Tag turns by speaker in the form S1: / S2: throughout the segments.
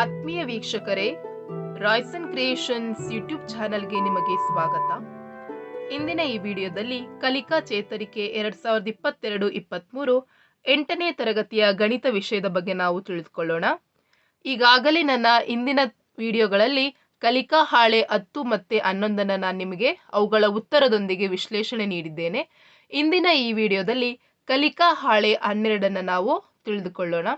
S1: ಆತ್ಮೀಯ ವೀಕ್ಷಕರೇ Royson creations YouTube ಚಾನೆಲ್ಗೆ ನಿಮಗೆ ಸ್ವಾಗತ. ಇಂದಿನ ಈ ವಿಡಿಯೋದಲ್ಲಿ ಕಲಿಕಾ ಚೇತರಿಕೆ ಎರಡ್ ಸಾವಿರದ ಇಪ್ಪತ್ತೆರಡು ಇಪ್ಪತ್ತ್ಮೂರು ಎಂಟನೇ ತರಗತಿಯ ಗಣಿತ ವಿಷಯದ ಬಗ್ಗೆ ನಾವು ತಿಳಿದುಕೊಳ್ಳೋಣ. ಈಗಾಗಲೇ ನನ್ನ ಇಂದಿನ ವಿಡಿಯೋಗಳಲ್ಲಿ ಕಲಿಕಾ ಹಾಳೆ ಹತ್ತು ಮತ್ತು ಹನ್ನೊಂದನ್ನು ನಾನು ನಿಮಗೆ ಅವುಗಳ ಉತ್ತರದೊಂದಿಗೆ ವಿಶ್ಲೇಷಣೆ ನೀಡಿದ್ದೇನೆ. ಇಂದಿನ ಈ ವಿಡಿಯೋದಲ್ಲಿ ಕಲಿಕಾ ಹಾಳೆ ಹನ್ನೆರಡನ್ನು ನಾವು ತಿಳಿದುಕೊಳ್ಳೋಣ.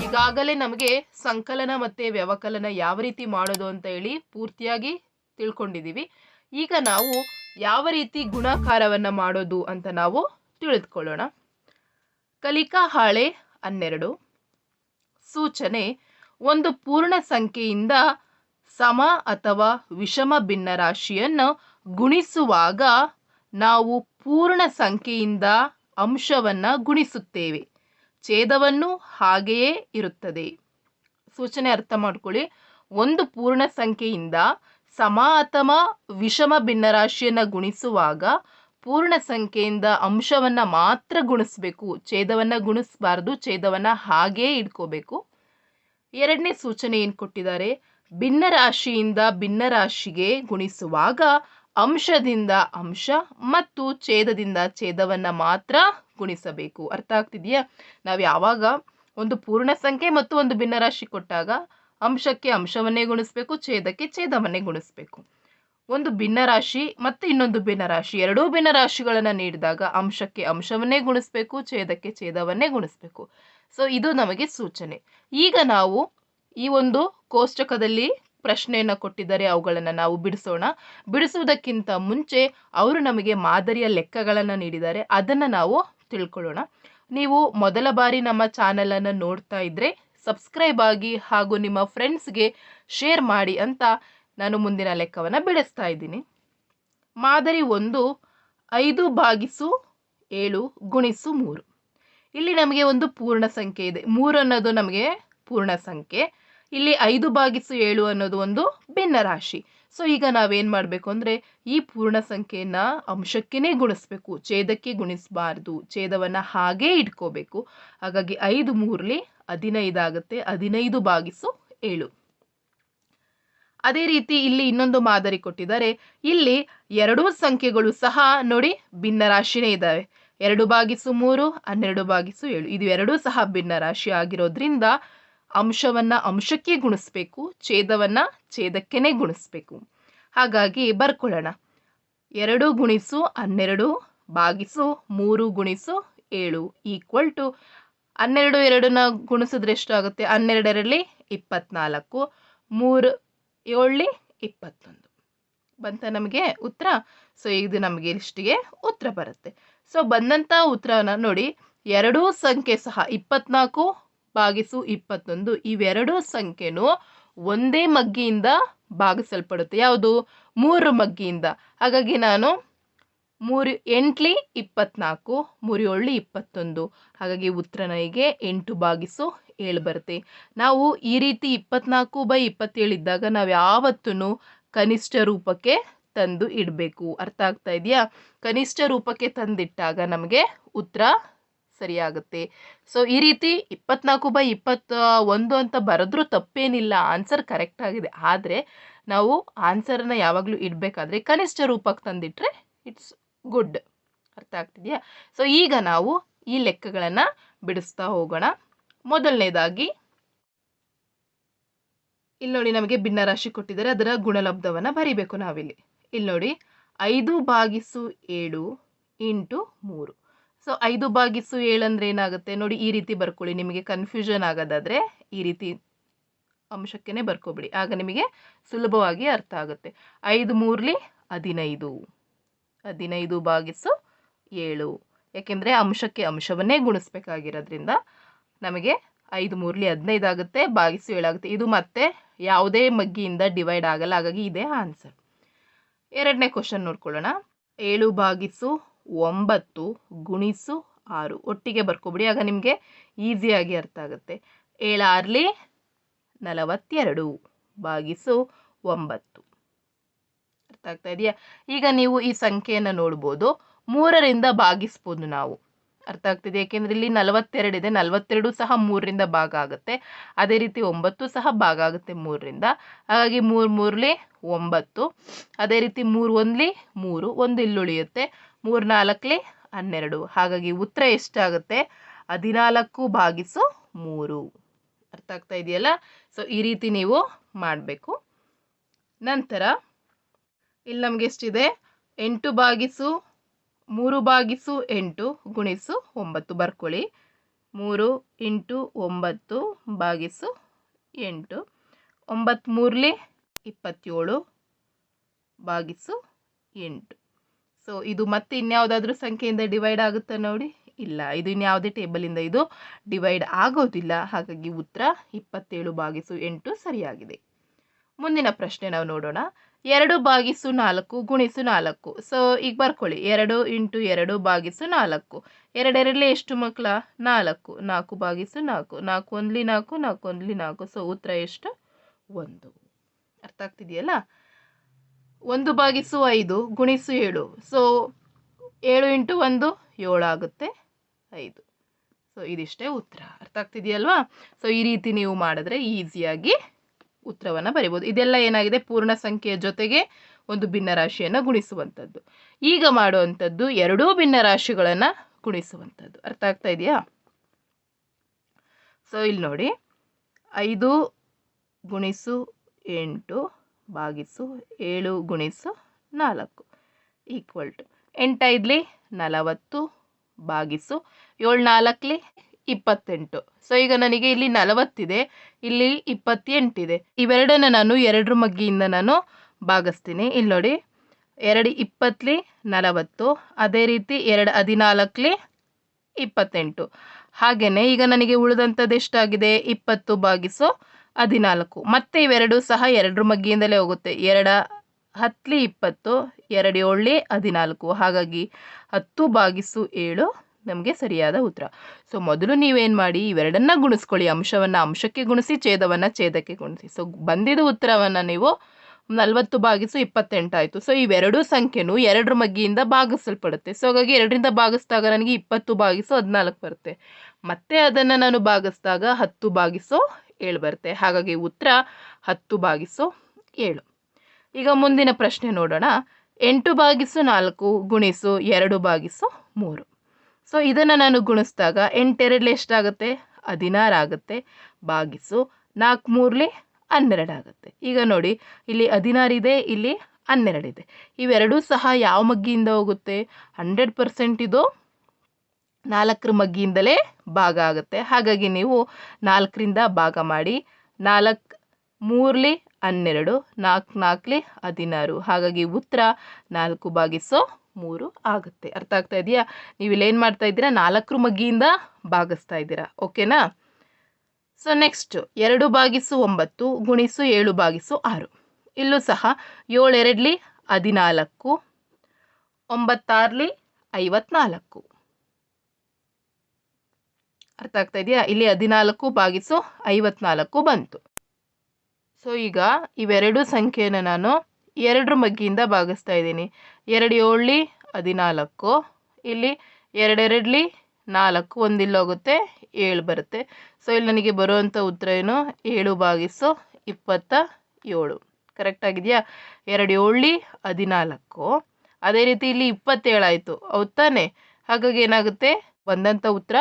S1: ಈಗಾಗಲೇ ನಮಗೆ ಸಂಕಲನ ಮತ್ತು ವ್ಯವಕಲನ ಯಾವ ರೀತಿ ಮಾಡೋದು ಅಂತ ಹೇಳಿ ಪೂರ್ತಿಯಾಗಿ ತಿಳ್ಕೊಂಡಿದ್ದೀವಿ. ಈಗ ನಾವು ಯಾವ ರೀತಿ ಗುಣಾಕಾರವನ್ನು ಮಾಡೋದು ಅಂತ ನಾವು ತಿಳಿದುಕೊಳ್ಳೋಣ. ಕಲಿಕಾ ಹಾಳೆ ಹನ್ನೆರಡು. ಸೂಚನೆ, ಒಂದು ಪೂರ್ಣ ಸಂಖ್ಯೆಯಿಂದ ಸಮ ಅಥವಾ ವಿಷಮ ಭಿನ್ನರಾಶಿಯನ್ನು ಗುಣಿಸುವಾಗ ನಾವು ಪೂರ್ಣ ಸಂಖ್ಯೆಯಿಂದ ಅಂಶವನ್ನು ಗುಣಿಸುತ್ತೇವೆ. ಛೇದವನ್ನು ಹಾಗೆಯೇ ಇರುತ್ತದೆ. ಸೂಚನೆ ಅರ್ಥ ಮಾಡ್ಕೊಳ್ಳಿ. ಒಂದು ಪೂರ್ಣ ಸಂಖ್ಯೆಯಿಂದ ಸಮ ಅಥವಾ ವಿಷಮ ಭಿನ್ನರಾಶಿಯನ್ನು ಗುಣಿಸುವಾಗ ಪೂರ್ಣ ಸಂಖ್ಯೆಯಿಂದ ಅಂಶವನ್ನು ಮಾತ್ರ ಗುಣಿಸ್ಬೇಕು. ಛೇದವನ್ನು ಗುಣಿಸಬಾರ್ದು, ಛೇದವನ್ನು ಹಾಗೇ ಇಟ್ಕೋಬೇಕು. ಎರಡನೇ ಸೂಚನೆ ಏನು ಕೊಟ್ಟಿದ್ದಾರೆ? ಭಿನ್ನರಾಶಿಯಿಂದ ಭಿನ್ನರಾಶಿಗೆ ಗುಣಿಸುವಾಗ ಅಂಶದಿಂದ ಅಂಶ ಮತ್ತು ಛೇದದಿಂದ ಛೇದವನ್ನು ಮಾತ್ರ ಗುಣಿಸಬೇಕು. ಅರ್ಥ ಆಗ್ತಿದೆಯಾ? ನಾವು ಯಾವಾಗ ಒಂದು ಪೂರ್ಣ ಸಂಖ್ಯೆ ಮತ್ತು ಒಂದು ಭಿನ್ನರಾಶಿ ಕೊಟ್ಟಾಗ ಅಂಶಕ್ಕೆ ಅಂಶವನ್ನೇ ಗುಣಿಸ್ಬೇಕು, ಛೇದಕ್ಕೆ ಛೇದವನ್ನೇ ಗುಣಿಸ್ಬೇಕು. ಒಂದು ಭಿನ್ನರಾಶಿ ಮತ್ತು ಇನ್ನೊಂದು ಭಿನ್ನರಾಶಿ ಎರಡೂ ಭಿನ್ನರಾಶಿಗಳನ್ನು ನೀಡಿದಾಗ ಅಂಶಕ್ಕೆ ಅಂಶವನ್ನೇ ಗುಣಿಸ್ಬೇಕು, ಛೇದಕ್ಕೆ ಛೇದವನ್ನೇ ಗುಣಿಸ್ಬೇಕು. ಸೊ ಇದು ನಮಗೆ ಸೂಚನೆ. ಈಗ ನಾವು ಈ ಒಂದು ಕೋಷ್ಟಕದಲ್ಲಿ ಪ್ರಶ್ನೆಯನ್ನು ಕೊಟ್ಟಿದ್ದಾರೆ, ಅವುಗಳನ್ನು ನಾವು ಬಿಡಿಸೋಣ. ಬಿಡಿಸುವುದಕ್ಕಿಂತ ಮುಂಚೆ ಅವರು ನಮಗೆ ಮಾದರಿಯ ಲೆಕ್ಕಗಳನ್ನು ನೀಡಿದ್ದಾರೆ. ಅದನ್ನು ನಾವು ತಿಳ್ಕೊಳ್ಳೋಣ. ನೀವು ಮೊದಲ ಬಾರಿ ನಮ್ಮ ಚಾನಲನ್ನು ನೋಡ್ತಾ ಇದ್ದರೆ ಸಬ್ಸ್ಕ್ರೈಬ್ ಆಗಿ ಹಾಗೂ ನಿಮ್ಮ ಫ್ರೆಂಡ್ಸ್ಗೆ ಶೇರ್ ಮಾಡಿ ಅಂತ ನಾನು ಮುಂದಿನ ಲೆಕ್ಕವನ್ನು ಬಿಡಿಸ್ತಾ ಇದ್ದೀನಿ. ಮಾದರಿ ಒಂದು, ಐದು ಭಾಗಿಸು ಏಳು ಗುಣಿಸು ಮೂರು. ಇಲ್ಲಿ ನಮಗೆ ಒಂದು ಪೂರ್ಣ ಸಂಖ್ಯೆ ಇದೆ. ಮೂರು ಅನ್ನೋದು ನಮಗೆ ಪೂರ್ಣ ಸಂಖ್ಯೆ. ಇಲ್ಲಿ ಐದು ಭಾಗಿಸು ಏಳು ಅನ್ನೋದು ಒಂದು ಭಿನ್ನ ರಾಶಿ. ಸೊ ಈಗ ನಾವೇನು ಮಾಡಬೇಕು ಅಂದರೆ ಈ ಪೂರ್ಣ ಸಂಖ್ಯೆಯನ್ನು ಅಂಶಕ್ಕೇ ಗುಣಿಸ್ಬೇಕು. ಛೇದಕ್ಕೆ ಗುಣಿಸಬಾರ್ದು. ಛೇದವನ್ನು ಹಾಗೇ ಇಟ್ಕೋಬೇಕು. ಹಾಗಾಗಿ ಐದು ಮೂರಲಿ ಹದಿನೈದು ಆಗುತ್ತೆ. ಹದಿನೈದು ಭಾಗಿಸು ಏಳು. ಅದೇ ರೀತಿ ಇಲ್ಲಿ ಇನ್ನೊಂದು ಮಾದರಿ ಕೊಟ್ಟಿದ್ದಾರೆ. ಇಲ್ಲಿ ಎರಡೂ ಸಂಖ್ಯೆಗಳು ಸಹ ನೋಡಿ ಭಿನ್ನ ರಾಶಿನೇ ಇದ್ದಾವೆ ಎರಡು ಭಾಗಿಸು ಮೂರು, ಹನ್ನೆರಡು ಭಾಗಿಸು ಏಳು. ಇದು ಎರಡೂ ಸಹ ಭಿನ್ನ ರಾಶಿ ಆಗಿರೋದ್ರಿಂದ ಅಂಶವನ್ನು ಅಂಶಕ್ಕೆ ಗುಣಿಸ್ಬೇಕು, ಛೇದವನ್ನು ಛೇದಕ್ಕೆನೆ ಗುಣಿಸ್ಬೇಕು. ಹಾಗಾಗಿ ಬರ್ಕೊಳ್ಳೋಣ. ಎರಡು ಗುಣಿಸು ಹನ್ನೆರಡು, ಭಾಗಿಸು ಮೂರು ಗುಣಿಸು ಏಳು ಈಕ್ವಲ್ ಟು ಹನ್ನೆರಡು ಎರಡನ್ನ ಗುಣಿಸಿದ್ರೆ ಎಷ್ಟಾಗುತ್ತೆ? ಹನ್ನೆರಡರಲ್ಲಿ ಇಪ್ಪತ್ನಾಲ್ಕು, ಮೂರು ಏಳಲಿ ಇಪ್ಪತ್ತೊಂದು. ಬಂತ ನಮಗೆ ಉತ್ತರ? ಸೊ ಇದು ನಮಗೆ ಇಷ್ಟಿಗೆ ಉತ್ತರ ಬರುತ್ತೆ. ಸೊ ಬಂದಂಥ ಉತ್ತರನ ನೋಡಿ, ಎರಡೂ ಸಂಖ್ಯೆ ಸಹ ಇಪ್ಪತ್ನಾಲ್ಕು ಭಾಗಿಸು ಇಪ್ಪತ್ತೊಂದು. ಇವೆರಡೂ ಸಂಖ್ಯೆನೂ ಒಂದೇ ಮಗ್ಗಿಯಿಂದ ಭಾಗಿಸಲ್ಪಡುತ್ತೆ. ಯಾವುದು? ಮೂರು ಮಗ್ಗಿಯಿಂದ. ಹಾಗಾಗಿ ನಾನು ಮೂರು ಎಂಟ್ಲಿ ಇಪ್ಪತ್ನಾಲ್ಕು, ಮೂರು ಏಳು ಇಪ್ಪತ್ತೊಂದು. ಹಾಗಾಗಿ ಉತ್ತರ ನನಗೆ ಎಂಟು ಭಾಗಿಸು ಏಳು ಬರುತ್ತೆ. ನಾವು ಈ ರೀತಿ ಇಪ್ಪತ್ನಾಲ್ಕು ಬೈ ಇಪ್ಪತ್ತೇಳು ಇದ್ದಾಗ ನಾವು ಯಾವತ್ತೂ ಕನಿಷ್ಠ ರೂಪಕ್ಕೆ ತಂದು ಇಡಬೇಕು. ಅರ್ಥ ಆಗ್ತಾ ಇದೆಯಾ? ಕನಿಷ್ಠ ರೂಪಕ್ಕೆ ತಂದಿಟ್ಟಾಗ ನಮಗೆ ಉತ್ತರ ಸರಿಯಾಗುತ್ತೆ. ಸೊ ಈ ರೀತಿ ಇಪ್ಪತ್ನಾಲ್ಕು ಬೈ ಇಪ್ಪತ್ತ ಒಂದು ಅಂತ ಬರೆದ್ರೂ ತಪ್ಪೇನಿಲ್ಲ. ಆನ್ಸರ್ ಕರೆಕ್ಟ್ ಆಗಿದೆ. ಆದರೆ, ನಾವು ಆನ್ಸರನ್ನ ಯಾವಾಗಲೂ ಇಡಬೇಕಾದ್ರೆ ಕನಿಷ್ಠ ರೂಪಕ್ಕೆ ತಂದಿಟ್ರೆ ಇಟ್ಸ್ ಗುಡ್ ಅರ್ಥ ಆಗ್ತಿದೆಯಾ? ಸೊ ಈಗ ನಾವು ಈ ಲೆಕ್ಕಗಳನ್ನು ಬಿಡಿಸ್ತಾ ಹೋಗೋಣ. ಮೊದಲನೇದಾಗಿ ಇಲ್ಲಿ ನೋಡಿ ನಮಗೆ ಭಿನ್ನರಾಶಿ ಕೊಟ್ಟಿದ್ದಾರೆ. ಅದರ ಗುಣಲಬ್ಧವನ್ನು ಬರಿಬೇಕು ನಾವಿಲ್ಲಿ. ಇಲ್ಲಿ ನೋಡಿ, ಐದು ಭಾಗಿಸು ಏಳು ಇಂಟು ಮೂರು. ಸೊ ಐದು ಏಳು ಅಂದರೆ ಏನಾಗುತ್ತೆ ನೋಡಿ, ಈ ರೀತಿ ಬರ್ಕೊಳ್ಳಿ. ನಿಮಗೆ ಕನ್ಫ್ಯೂಷನ್ ಆಗೋದಾದರೆ ಈ ರೀತಿ ಅಂಶಕ್ಕೇ ಬರ್ಕೊಬಿಡಿ. ಆಗ ನಿಮಗೆ ಸುಲಭವಾಗಿ ಅರ್ಥ ಆಗುತ್ತೆ. ಐದು ಮೂರಲಿ ಹದಿನೈದು. ಹದಿನೈದು ಭಾಗಿಸು ಏಳು. ಯಾಕೆಂದರೆ ಅಂಶಕ್ಕೆ ಅಂಶವನ್ನೇ ಗುಣಿಸ್ಬೇಕಾಗಿರೋದ್ರಿಂದ ನಮಗೆ ಐದು ಮೂರಲಿ ಹದಿನೈದು ಆಗುತ್ತೆ ಭಾಗಿಸು ಏಳಾಗುತ್ತೆ ಇದು ಮತ್ತೆ ಯಾವುದೇ ಮಗ್ಗಿಯಿಂದ ಡಿವೈಡ್ ಆಗಲ್ಲ. ಹಾಗಾಗಿ ಇದೇ ಆನ್ಸರ್ ಎರಡನೇ ಕ್ವಶನ್ ನೋಡ್ಕೊಳ್ಳೋಣ. ಏಳು ಭಾಗಿಸು ಒಂಬತ್ತು ಗುಣಿಸು ಆರು. ಒಟ್ಟಿಗೆ ಬರ್ಕೊಬಿಡಿ ಆಗ ನಿಮಗೆ ಈಸಿಯಾಗಿ ಅರ್ಥ ಆಗುತ್ತೆ. ಏಳಾರ್ಲಿ ನಲವತ್ತೆರಡು, ಭಾಗಿಸು ಒಂಬತ್ತು. ಅರ್ಥ ಆಗ್ತಾ ಇದೆಯಾ? ಈಗ ನೀವು ಈ ಸಂಖ್ಯೆಯನ್ನು ನೋಡ್ಬೋದು. ಮೂರರಿಂದ ಭಾಗಿಸ್ಬೋದು ನಾವು. ಅರ್ಥ ಆಗ್ತಿದೆ? ಏಕೆಂದರೆ ಇಲ್ಲಿ ನಲವತ್ತೆರಡಿದೆ ನಲವತ್ತೆರಡು ಸಹ ಮೂರರಿಂದ ಭಾಗ ಆಗುತ್ತೆ. ಅದೇ ರೀತಿ ಒಂಬತ್ತು ಸಹ ಭಾಗ ಆಗುತ್ತೆ ಮೂರರಿಂದ. ಹಾಗಾಗಿ ಮೂರು ಮೂರಲಿ ಒಂಬತ್ತು. ಅದೇ ರೀತಿ ಮೂರು ಒಂದ್ಲಿ ಮೂರು. ಒಂದು ಇಲ್ಲಿ ಉಳಿಯುತ್ತೆ ಮೂರು ನಾಲ್ಕಲಿ ಹನ್ನೆರಡು. ಹಾಗಾಗಿ ಉತ್ತರ ಎಷ್ಟಾಗುತ್ತೆ? ಹದಿನಾಲ್ಕು ಭಾಗಿಸು ಮೂರು. ಅರ್ಥ ಆಗ್ತಾ ಇದೆಯಲ್ಲ? ಸೊ ಈ ರೀತಿ ನೀವು ಮಾಡಬೇಕು. ನಂತರ, ಇಲ್ಲಿ ನಮಗೆ ಎಷ್ಟಿದೆ? ಎಂಟು ಭಾಗಿಸು ಮೂರು ಭಾಗಿಸು ಎಂಟು ಗುಣಿಸು ಒಂಬತ್ತು. ಬರ್ಕೊಳ್ಳಿ. ಮೂರು ಇಂಟು ಒಂಬತ್ತು ಭಾಗಿಸು ಎಂಟು. ಒಂಬತ್ತು ಮೂರಲಿ ಇಪ್ಪತ್ತೇಳು ಭಾಗಿಸು ಎಂಟು. ಸೊ ಇದು ಮತ್ತೆ ಇನ್ಯಾವುದಾದ್ರೂ ಸಂಖ್ಯೆಯಿಂದ ಡಿವೈಡ್ ಆಗುತ್ತಾ ನೋಡಿ? ಇಲ್ಲ, ಇದು ಇನ್ಯಾವುದೇ ಟೇಬಲಿಂದ ಇದು ಡಿವೈಡ್ ಆಗೋದಿಲ್ಲ. ಹಾಗಾಗಿ ಉತ್ತರ ಇಪ್ಪತ್ತೇಳು ಬಾಗಿಸು ಎಂಟು ಸರಿಯಾಗಿದೆ. ಮುಂದಿನ ಪ್ರಶ್ನೆ ನಾವು ನೋಡೋಣ. ಎರಡು ಬಾಗಿಸು ನಾಲ್ಕು ಗುಣಿಸು ನಾಲ್ಕು. ಸೊ ಈಗ ಬರ್ಕೊಳ್ಳಿ. ಎರಡು ಇಂಟು ಎರಡು ಬಾಗಿಸು ನಾಲ್ಕು. ಎರಡೆರಡಲೇ ಎಷ್ಟು ಮಕ್ಕಳ? ನಾಲ್ಕು. ನಾಲ್ಕು ಬಾಗಿಸು ನಾಲ್ಕು. ನಾಲ್ಕು ಒಂದ್ಲಿ ನಾಲ್ಕು ನಾಲ್ಕು ಒಂದ್ಲಿ ನಾಲ್ಕು. ಸೊ ಉತ್ತರ ಎಷ್ಟು? ಒಂದು. ಅರ್ಥ ಆಗ್ತಿದೆಯಲ್ಲ? ಒಂದು ಭಾಗಿಸು ಐದು ಗುಣಿಸು ಏಳು. ಸೊ ಏಳು ಇಂಟು ಒಂದು ಏಳಾಗುತ್ತೆ ಐದು. ಸೊ ಇದಿಷ್ಟೇ ಉತ್ತರ. ಅರ್ಥ ಆಗ್ತಿದೆಯಲ್ವಾ? ಸೊ ಈ ರೀತಿ ನೀವು ಮಾಡಿದ್ರೆ ಈಸಿಯಾಗಿ ಉತ್ತರವನ್ನು ಬರಿಬೋದು. ಇದೆಲ್ಲ ಏನಾಗಿದೆ? ಪೂರ್ಣ ಸಂಖ್ಯೆಯ ಜೊತೆಗೆ ಒಂದು ಭಿನ್ನರಾಶಿಯನ್ನು ಗುಣಿಸುವಂಥದ್ದು. ಈಗ ಮಾಡುವಂಥದ್ದು ಎರಡೂ ಭಿನ್ನರಾಶಿಗಳನ್ನು ಗುಣಿಸುವಂಥದ್ದು. ಅರ್ಥ ಆಗ್ತಾ ಇದೆಯಾ? ಸೊ ಇಲ್ಲಿ ನೋಡಿ. ಐದು ಗುಣಿಸು ಎಂಟು ಭಾಗಿಸು ಏಳು ಗುಣಿಸು ನಾಲ್ಕು ಈಕ್ವಲ್ ಟು ಎಂಟೈದ್ಲಿ ನಲವತ್ತು ಭಾಗಿಸು ಏಳು ನಾಲ್ಕಲಿ ಇಪ್ಪತ್ತೆಂಟು. ಸೊ ಈಗ ನನಗೆ ಇಲ್ಲಿ ನಲವತ್ತಿದೆ, ಇಲ್ಲಿ ಇಪ್ಪತ್ತೆಂಟಿದೆ. ಇವೆರಡನ್ನ ನಾನು ಎರಡರ ಮಗ್ಗಿಯಿಂದ ನಾನು ಭಾಗಿಸ್ತೀನಿ. ಇಲ್ಲಿ ನೋಡಿ, ಎರಡು ಇಪ್ಪತ್ತಲಿ ನಲವತ್ತು, ಅದೇ ರೀತಿ ಎರಡು ಹದಿನಾಲ್ಕಲಿ ಇಪ್ಪತ್ತೆಂಟು. ಹಾಗೆಯೇ ಈಗ ನನಗೆ ಉಳಿದಂಥದ್ದು ಎಷ್ಟಾಗಿದೆ? ಇಪ್ಪತ್ತು ಭಾಗಿಸು ಹದಿನಾಲ್ಕು. ಮತ್ತೆ ಇವೆರಡು ಸಹ ಎರಡರ ಮಗ್ಗಿಯಿಂದಲೇ ಹೋಗುತ್ತೆ. ಎರಡ ಹತ್ತಲಿ ಇಪ್ಪತ್ತು, ಎರಡು ಏಳಲಿ ಹದಿನಾಲ್ಕು. ಹಾಗಾಗಿ ಹತ್ತು ಬಾಗಿಸು ಏಳು ನಮಗೆ ಸರಿಯಾದ ಉತ್ತರ. ಸೊ, ಮೊದಲು ನೀವೇನು ಮಾಡಿ, ಇವೆರಡನ್ನ ಗುಣಿಸ್ಕೊಳ್ಳಿ. ಅಂಶವನ್ನು ಅಂಶಕ್ಕೆ ಗುಣಿಸಿ, ಛೇದವನ್ನು ಛೇದಕ್ಕೆ ಗುಣಿಸಿ. ಸೊ ಬಂದಿದ್ದ ಉತ್ತರವನ್ನು ನೀವು ನಲವತ್ತು ಬಾಗಿಸು ಇಪ್ಪತ್ತೆಂಟಾಯಿತು ಸೊ, ಇವೆರಡೂ ಸಂಖ್ಯೆನೂ ಎರಡರ ಮಗ್ಗಿಯಿಂದ ಭಾಗಿಸಲ್ಪಡುತ್ತೆ. ಸೊ, ಹಾಗಾಗಿ ಎರಡರಿಂದ ಭಾಗಿಸಿದಾಗ ನನಗೆ ಇಪ್ಪತ್ತು ಬಾಗಿಸು ಹದಿನಾಲ್ಕು ಬರುತ್ತೆ. ಮತ್ತೆ ಅದನ್ನು ನಾನು ಭಾಗಿಸಿದಾಗ ಹತ್ತು ಭಾಗಿಸು ಏಳು ಬರುತ್ತೆ. ಹಾಗಾಗಿ ಉತ್ತರ ಹತ್ತು ಭಾಗಿಸು ಏಳು. ಈಗ ಮುಂದಿನ ಪ್ರಶ್ನೆ ನೋಡೋಣ. ಎಂಟು ಭಾಗಿಸು ನಾಲ್ಕು ಗುಣಿಸು ಎರಡು ಭಾಗಿಸು ಮೂರು. ಸೊ ಇದನ್ನು ನಾನು ಗುಣಿಸಿದಾಗ ಎಂಟೆರಡಲಿ ಎಷ್ಟಾಗುತ್ತೆ? ಹದಿನಾರು ಆಗುತ್ತೆ. ಭಾಗಿಸು ನಾಲ್ಕು ಮೂರಲಿ ಹನ್ನೆರಡು ಆಗುತ್ತೆ. ಈಗ ನೋಡಿ, ಇಲ್ಲಿ ಹದಿನಾರಿದೆ ಇಲ್ಲಿ ಹನ್ನೆರಡಿದೆ ಇವೆರಡೂ ಸಹ ಯಾವ ಮಗ್ಗಿಯಿಂದ ಹೋಗುತ್ತೆ? ಹಂಡ್ರೆಡ್ ಪರ್ಸೆಂಟ್ ಇದು ನಾಲ್ಕರ ಮಗ್ಗಿಯಿಂದಲೇ ಭಾಗ ಆಗುತ್ತೆ. ಹಾಗಾಗಿ ನೀವು ನಾಲ್ಕರಿಂದ ಭಾಗ ಮಾಡಿ, ನಾಲ್ಕು ಮೂರಲಿ ಹನ್ನೆರಡು, ನಾಲ್ಕು ನಾಲ್ಕಲಿ ಹದಿನಾರು. ಹಾಗಾಗಿ ಉತ್ತರ ನಾಲ್ಕು ಭಾಗಿಸೋ ಮೂರು ಆಗುತ್ತೆ. ಅರ್ಥ ಆಗ್ತಾ ಇದೆಯಾ? ನೀವು ಏನು ಮಾಡ್ತಾ ಇದ್ದೀರಾ? ನಾಲ್ಕರ ಮಗ್ಗಿಯಿಂದ ಭಾಗಿಸ್ತಾ ಇದ್ದೀರಾ. ಓಕೆನಾ? ಸೊ ನೆಕ್ಸ್ಟ್ ಎರಡು ಭಾಗಿಸು ಒಂಬತ್ತು ಗುಣಿಸು ಏಳು ಭಾಗಿಸು ಆರು. ಇಲ್ಲೂ ಸಹ ಏಳೆರಡ್ಲಿ ಹದಿನಾಲ್ಕು, ಒಂಬತ್ತಾರ್ಲಿ ಐವತ್ನಾಲ್ಕು. ಅರ್ಥ ಆಗ್ತಾ ಇದೆಯಾ? ಇಲ್ಲಿ ಹದಿನಾಲ್ಕು ಭಾಗಿಸು ಐವತ್ನಾಲ್ಕು ಬಂತು. ಸೊ ಈಗ ಇವೆರಡು ಸಂಖ್ಯೆಯನ್ನು ನಾನು ಎರಡರ ಮಗ್ಗಿಯಿಂದ ಭಾಗಿಸ್ತಾ ಇದ್ದೀನಿ. ಎರಡು ಏಳಲಿ ಹದಿನಾಲ್ಕು. ಇಲ್ಲಿ ಎರಡೆರಡ್ಲಿ ನಾಲ್ಕು ಒಂದಿಲ್ಲೋಗುತ್ತೆ ಏಳು ಬರುತ್ತೆ. ಸೊ ಇಲ್ಲಿ ನನಗೆ ಬರುವಂಥ ಉತ್ತರ ಏನು? ಏಳು ಭಾಗಿಸು ಇಪ್ಪತ್ತ ಏಳು. ಕರೆಕ್ಟ್ ಆಗಿದೆಯಾ? ಎರಡು ಏಳಲಿ ಹದಿನಾಲ್ಕು. ಅದೇ ರೀತಿ ಇಲ್ಲಿ ಇಪ್ಪತ್ತೇಳಾಯಿತು ಹೌದ್ ತಾನೆ? ಹಾಗಾಗಿ ಏನಾಗುತ್ತೆ? ಬಂದಂಥ ಉತ್ತರ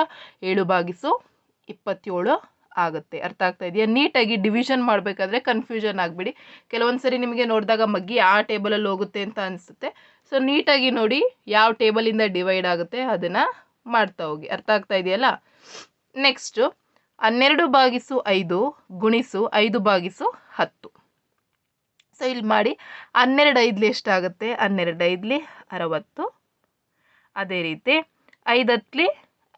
S1: ಏಳು ಭಾಗಿಸು ಇಪ್ಪತ್ತೇಳು ಆಗುತ್ತೆ. ಅರ್ಥ ಆಗ್ತಾ ಇದೆಯಾ? ನೀಟಾಗಿ ಡಿವಿಷನ್ ಮಾಡಬೇಕಾದ್ರೆ ಕನ್ಫ್ಯೂಷನ್ ಆಗಿಬಿಡಿ. ಕೆಲವೊಂದು ಸರಿ ನಿಮಗೆ ನೋಡಿದಾಗ ಮಗ್ಗಿ ಆ ಟೇಬಲಲ್ಲಿ ಹೋಗುತ್ತೆ ಅಂತ ಅನಿಸುತ್ತೆ. ಸೊ ನೀಟಾಗಿ ನೋಡಿ ಯಾವ ಟೇಬಲಿಂದ ಡಿವೈಡ್ ಆಗುತ್ತೆ ಅದನ್ನು ಮಾಡ್ತಾ ಹೋಗಿ. ಅರ್ಥ ಆಗ್ತಾ ಇದೆಯಲ್ಲ? ನೆಕ್ಸ್ಟು ಹನ್ನೆರಡು ಭಾಗಿಸು ಐದು ಗುಣಿಸು ಐದು ಭಾಗಿಸು ಹತ್ತು. ಸೊ ಇಲ್ಲಿ ಮಾಡಿ ಹನ್ನೆರಡು ಐದ್ಲಿ ಎಷ್ಟಾಗುತ್ತೆ? ಹನ್ನೆರಡು ಐದ್ಲಿ ಅರವತ್ತು. ಅದೇ ರೀತಿ ಐದು ಹತ್ಲಿ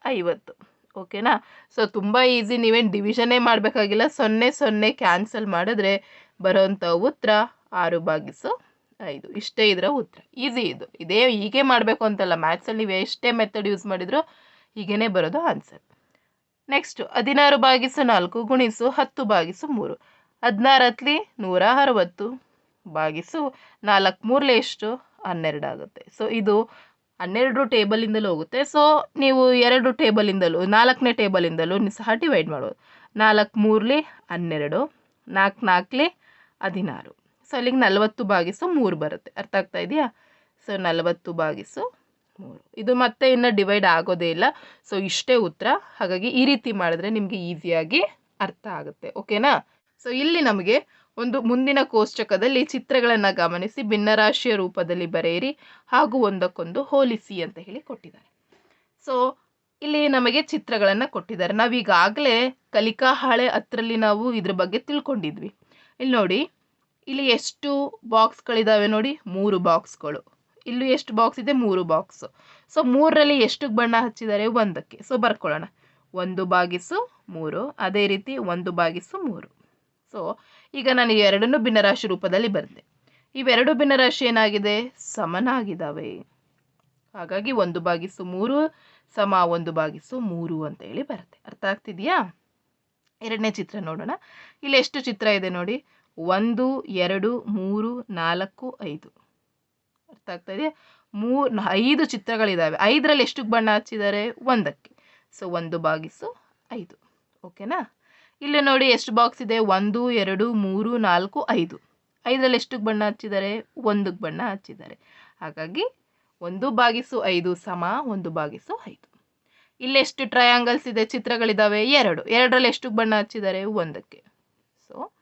S1: ಐವತ್ತು. ಓಕೆನಾ? ಸೊ ತುಂಬ ಈಸಿ ನೀವೇನು ಡಿವಿಷನ್ನೇ ಮಾಡಬೇಕಾಗಿಲ್ಲ. ಸೊನ್ನೆ ಸೊನ್ನೆ ಕ್ಯಾನ್ಸಲ್ ಮಾಡಿದ್ರೆ ಬರೋವಂಥ ಉತ್ತರ ಆರು ಭಾಗಿಸು ಐದು. ಇಷ್ಟೇ ಇದರ ಉತ್ತರ ಈಸಿ ಇದು. ಇದೇ ಹೀಗೆ ಮಾಡಬೇಕು ಅಂತಲ್ಲ. ಮ್ಯಾಥ್ಸಲ್ಲಿ ನೀವು ಎಷ್ಟೇ ಮೆಥಡ್ ಯೂಸ್ ಮಾಡಿದ್ರು ಹೀಗೇ ಬರೋದು ಆನ್ಸರ್ ನೆಕ್ಸ್ಟು ಹದಿನಾರು ಭಾಗಿಸು ನಾಲ್ಕು ಗುಣಿಸು ಹತ್ತು ಭಾಗಿಸು ಮೂರು. ಹದಿನಾರು ಹತ್ಲಿ ನೂರ ಅರವತ್ತು ಬಾಗಿಸು ನಾಲ್ಕು ಮೂರಲೆ ಎಷ್ಟು? ಹನ್ನೆರಡು ಆಗುತ್ತೆ. ಸೊ ಇದು ಹನ್ನೆರಡು ಟೇಬಲಿಂದಲೂ ಹೋಗುತ್ತೆ. ಸೊ ನೀವು ಎರಡು ಟೇಬಲಿಂದಲೂ, ನಾಲ್ಕನೇ ಟೇಬಲಿಂದಲೂ ಸಹ ಡಿವೈಡ್ ಮಾಡ್ಬೋದು. ನಾಲ್ಕು ಮೂರಲಿ ಹನ್ನೆರಡು, ನಾಲ್ಕು ನಾಲ್ಕಲಿ ಹದಿನಾರು. ಸೊ ಅಲ್ಲಿಗೆ ನಲವತ್ತು ಬಾಗಿಸು ಮೂರು ಬರುತ್ತೆ. ಅರ್ಥ ಆಗ್ತಾ ಇದೆಯಾ? ಸೊ ನಲವತ್ತು ಬಾಗಿಸು ಮೂರು. ಇದು ಮತ್ತೆ ಇನ್ನು ಡಿವೈಡ್ ಆಗೋದೇ ಇಲ್ಲ. ಸೊ ಇಷ್ಟೇ ಉತ್ತರ. ಹಾಗಾಗಿ ಈ ರೀತಿ ಮಾಡಿದ್ರೆ ನಿಮಗೆ ಈಸಿಯಾಗಿ ಅರ್ಥ ಆಗುತ್ತೆ. ಓಕೆನಾ ಸೊ ಇಲ್ಲಿ ನಮಗೆ ಒಂದು ಮುಂದಿನ ಕೋಷ್ಟಕದಲ್ಲಿ ಚಿತ್ರಗಳನ್ನು ಗಮನಿಸಿ, ಭಿನ್ನರಾಶಿಯ ರೂಪದಲ್ಲಿ ಬರೆಯಿರಿ ಹಾಗೂ ಒಂದಕ್ಕೊಂದು ಹೋಲಿಸಿ ಅಂತ ಹೇಳಿ ಕೊಟ್ಟಿದ್ದಾರೆ. ಸೊ ಇಲ್ಲಿ ನಮಗೆ ಚಿತ್ರಗಳನ್ನು ಕೊಟ್ಟಿದ್ದಾರೆ. ನಾವೀಗಾಗಲೇ ಕಲಿಕಾ ಹಾಳೆ ಹತ್ರಲ್ಲಿ ನಾವು ಇದ್ರ ಬಗ್ಗೆ ತಿಳ್ಕೊಂಡಿದ್ವಿ. ಇಲ್ಲಿ ನೋಡಿ, ಇಲ್ಲಿ ಎಷ್ಟು ಬಾಕ್ಸ್ಗಳಿದ್ದಾವೆ ನೋಡಿ, ಮೂರು ಬಾಕ್ಸ್ಗಳು. ಇಲ್ಲೂ ಎಷ್ಟು ಬಾಕ್ಸ್ ಇದೆ? ಮೂರು ಬಾಕ್ಸು. ಸೊ ಮೂರರಲ್ಲಿ ಎಷ್ಟು ಬಣ್ಣ ಹಚ್ಚಿದ್ದಾರೆ? ಒಂದಕ್ಕೆ. ಸೊ ಬರ್ಕೊಳ್ಳೋಣ. ಒಂದು ಬಾಗಿಸು ಮೂರು. ಅದೇ ರೀತಿ ಒಂದು ಬಾಗಿಸು ಮೂರು. ಸೊ ಈಗ ನಾನು ಎರಡನ್ನೂ ಭಿನ್ನರಾಶಿ ರೂಪದಲ್ಲಿ ಬರೆದೆ. ಇವೆರಡು ಭಿನ್ನರಾಶಿ ಏನಾಗಿದೆ? ಸಮನಾಗಿದ್ದಾವೆ. ಹಾಗಾಗಿ ಒಂದು ಬಾಗಿಸು ಮೂರು ಸಮ ಒಂದು ಬಾಗಿಸು ಮೂರು ಅಂತ ಹೇಳಿ ಬರುತ್ತೆ. ಅರ್ಥ ಆಗ್ತಿದೆಯಾ? ಎರಡನೇ ಚಿತ್ರ ನೋಡೋಣ. ಇಲ್ಲಿ ಎಷ್ಟು ಚಿತ್ರ ಇದೆ ನೋಡಿ. ಒಂದು, ಎರಡು, ಮೂರು, ನಾಲ್ಕು, ಐದು. ಅರ್ಥ ಆಗ್ತಾ ಇದೆಯಾ? ಮೂರು ಐದು ಚಿತ್ರಗಳಿದ್ದಾವೆ ಐದರಲ್ಲಿ ಎಷ್ಟು ಬಣ್ಣ ಹಚ್ಚಿದ್ದಾರೆ? ಒಂದಕ್ಕೆ. ಸೊ ಒಂದು ಭಾಗಿಸು ಐದು. ಓಕೆನಾ ಇಲ್ಲಿ ನೋಡಿ ಎಷ್ಟು ಬಾಕ್ಸ್ ಇದೆ? ಒಂದು, ಎರಡು, ಮೂರು, ನಾಲ್ಕು, ಐದು. ಐದರಲ್ಲಿ ಎಷ್ಟಕ್ಕೆ ಬಣ್ಣ ಹಚ್ಚಿದ್ದಾರೆ? ಒಂದಕ್ಕೆ ಬಣ್ಣ ಹಚ್ಚಿದ್ದಾರೆ. ಹಾಗಾಗಿ ಒಂದು ಬಾಗಿಸು ಐದು ಸಮ ಒಂದು ಬಾಗಿಸು ಐದು. ಇಲ್ಲಿ ಎಷ್ಟು ಟ್ರಯಾಂಗಲ್ಸ್ ಇದೆ? ಚಿತ್ರಗಳಿದ್ದಾವೆ ಎರಡು. ಎರಡರಲ್ಲಿ ಎಷ್ಟಕ್ಕೆ ಬಣ್ಣ ಹಚ್ಚಿದ್ದಾರೆ? ಒಂದಕ್ಕೆ. ಸೊ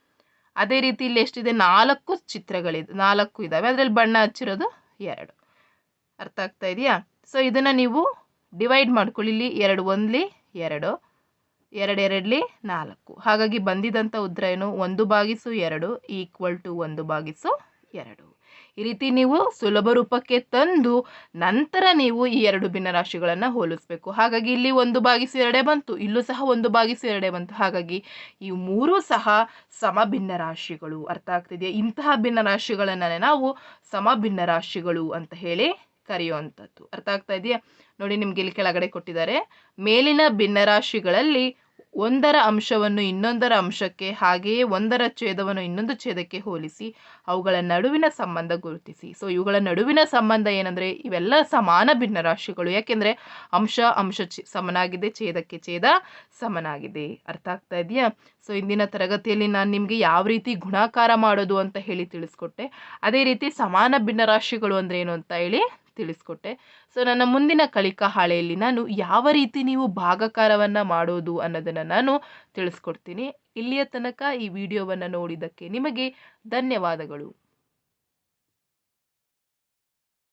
S1: ಅದೇ ರೀತಿ ಇಲ್ಲಿ ಎಷ್ಟಿದೆ? ನಾಲ್ಕು ಚಿತ್ರಗಳಿದೆ, ನಾಲ್ಕು ಇದ್ದಾವೆ ಅದರಲ್ಲಿ ಬಣ್ಣ ಹಚ್ಚಿರೋದು ಎರಡು. ಅರ್ಥ ಆಗ್ತಾ ಇದೆಯಾ? ಸೊ ಇದನ್ನು ನೀವು ಡಿವೈಡ್ ಮಾಡ್ಕೊಳ್ಳಿ. ಇಲ್ಲಿ ಎರಡು ಒಂದ್ಲಿ ಎರಡು. ಎರಡು ಎರಡ್ಲಿ ನಾಲ್ಕು. ಹಾಗಾಗಿ ಬಂದಿದ್ದಂಥ ಉತ್ತರ ಏನು? ಒಂದು ಬಾಗಿಸು ಎರಡು ಈಕ್ವಲ್ ಟು ಒಂದು ಬಾಗಿಸು ಎರಡು. ಈ ರೀತಿ ನೀವು ಸುಲಭ ರೂಪಕ್ಕೆ ತಂದು ನಂತರ ನೀವು ಈ ಎರಡು ಭಿನ್ನರಾಶಿಗಳನ್ನು ಹೋಲಿಸಬೇಕು. ಹಾಗಾಗಿ ಇಲ್ಲಿ ಒಂದು ಬಾಗಿಸು ಎರಡೇ ಬಂತು, ಇಲ್ಲೂ ಸಹ ಒಂದು ಬಾಗಿಸು ಎರಡೇ ಬಂತು. ಹಾಗಾಗಿ ಈ ಮೂರೂ ಸಹ ಸಮ ಭಿನ್ನರಾಶಿಗಳು ಅರ್ಥ ಆಗ್ತಿದೆಯಾ? ಇಂತಹ ಭಿನ್ನರಾಶಿಗಳನ್ನೇ ನಾವು ಸಮ ಭಿನ್ನರಾಶಿಗಳು ಅಂತ ಹೇಳಿ ಕರೆಯುವಂಥದ್ದು. ಅರ್ಥ ಆಗ್ತಾ ಇದೆಯಾ? ನೋಡಿ ನಿಮ್ಗೆ ಇಲ್ಲಿ ಕೆಳಗಡೆ ಕೊಟ್ಟಿದ್ದಾರೆ. ಮೇಲಿನ ಭಿನ್ನರಾಶಿಗಳಲ್ಲಿ ಒಂದರ ಅಂಶವನ್ನು ಇನ್ನೊಂದರ ಅಂಶಕ್ಕೆ, ಹಾಗೆಯೇ ಒಂದರ ಛೇದವನ್ನು ಇನ್ನೊಂದು ಛೇದಕ್ಕೆ ಹೋಲಿಸಿ ಅವುಗಳ ನಡುವಿನ ಸಂಬಂಧ ಗುರುತಿಸಿ. ಸೊ ಇವುಗಳ ನಡುವಿನ ಸಂಬಂಧ ಏನಂದರೆ ಇವೆಲ್ಲ ಸಮಾನ ಭಿನ್ನರಾಶಿಗಳು. ಯಾಕೆಂದರೆ ಅಂಶ ಅಂಶ ಸಮನಾಗಿದೆ, ಛೇದಕ್ಕೆ ಛೇದ, ಸಮನಾಗಿದೆ. ಅರ್ಥ ಆಗ್ತಾ ಇದೆಯಾ? ಸೊ ಇಂದಿನ ತರಗತಿಯಲ್ಲಿ ನಾನು ನಿಮಗೆ ಯಾವ ರೀತಿ ಗುಣಾಕಾರ ಮಾಡೋದು ಅಂತ ಹೇಳಿ ತಿಳಿಸ್ಕೊಟ್ಟೆ. ಅದೇ ರೀತಿ ಸಮಾನ ಭಿನ್ನರಾಶಿಗಳು ಅಂದ್ರೆ ಏನು ಅಂತ ಹೇಳಿ ತಿಳಿಸ್ಕೊಟ್ಟೆ. ಸೊ ನನ್ನ ಮುಂದಿನ ಕಲಿಕಾ ಹಾಳೆಯಲ್ಲಿ ನಾನು ಯಾವ ರೀತಿ ನೀವು ಭಾಗಕಾರವನ್ನು ಮಾಡೋದು ಅನ್ನೋದನ್ನು ನಾನು ತಿಳಿಸ್ಕೊಡ್ತೀನಿ. ಇಲ್ಲಿಯ ತನಕ ಈ ವಿಡಿಯೋವನ್ನು ನೋಡಿದ್ದಕ್ಕೆ ನಿಮಗೆ ಧನ್ಯವಾದಗಳು.